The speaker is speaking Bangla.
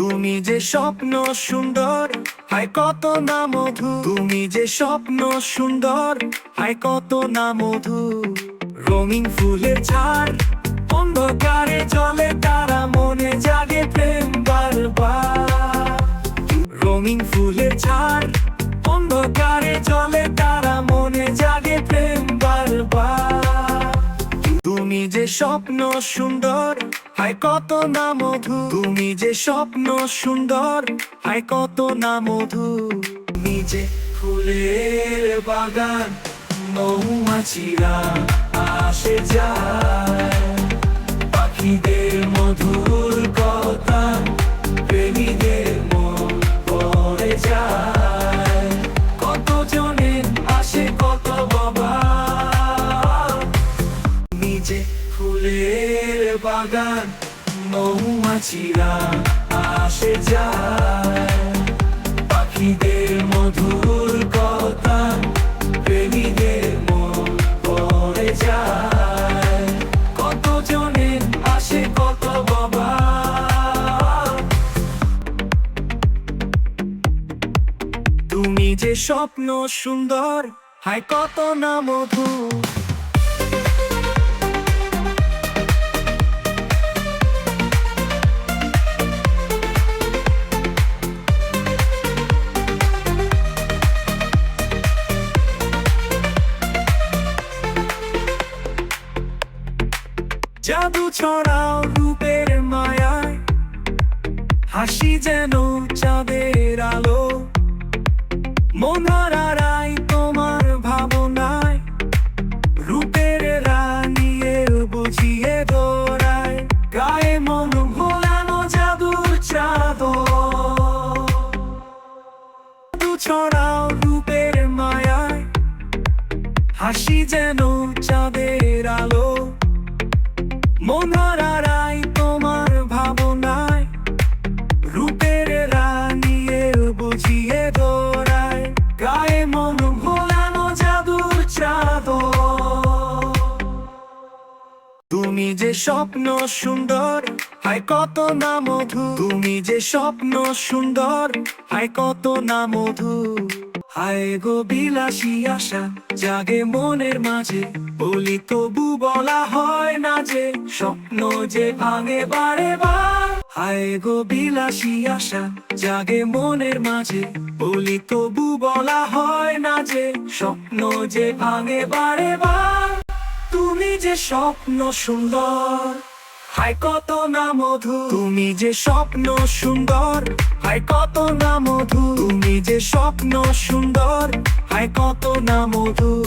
তুমি যে স্বপ্ন সুন্দর, হায় কত না মধু। তুমি যে স্বপ্ন সুন্দর, হায় কত না মধু। রঙিন ফুলের ঝাড়, অন্ধকারে জলে তারা মনে জাগে প্রেম বারবার। রঙিন ফুলের ঝাড়, অন্ধকারে জলে তারা মনে জাগে প্রেম বারবার। তুমি যে স্বপ্ন সুন্দর হায় কত না মধু, তুমি যে স্বপ্ন সুন্দর। হায় কত না মধু, তুমি যে ফুলের বাগান মৌমাছিরা আসে যায়। পাখিদের মধুর কথা প্রেমীদের মন পড়ে যায়। আসে কত বাবা। নিজে ফুলের বাগান মৌমাছিরা আসে যায়। পাখিদের মধুর কথা প্রেমীদের মন পড়ে যায়। কত জনের আসে, কত বাবা। তুমি যে স্বপ্ন সুন্দর, হায় কত না মধু জাদু ছড়াও রূপের মায়ায়। হাসি যেন চাঁদের আলো। মনারাই তোমার ভাবনায়। রূপের রানিয়ে বুঝিয়ে দোরায় গায়ে মন ভোলানো জাদুর চাদর। ছড়াও রূপের মায়ায়। হাসি যেন চাঁদের যে স্বপ্ন সুন্দর হায় কত না মধু। তুমি যে স্বপ্ন সুন্দর হায় কত না মধু। হায় গো বিলাসী আশা, জাগে মনের মাঝে। বলি তবু বলা হয় না যে, স্বপ্ন যে ভাঙে বারে বার। হায় গো বিলাসী আশা, জাগে মনের মাঝে। বলি তবু বলা হয় না যে, স্বপ্ন যে ভাঙে বারে বার। তুমি যে স্বপ্ন সুন্দর। হাই কত না মধু, তুমি যে স্বপ্ন সুন্দর। হাই কত না মধু, তুমি যে স্বপ্ন সুন্দর। হাই কত না মধু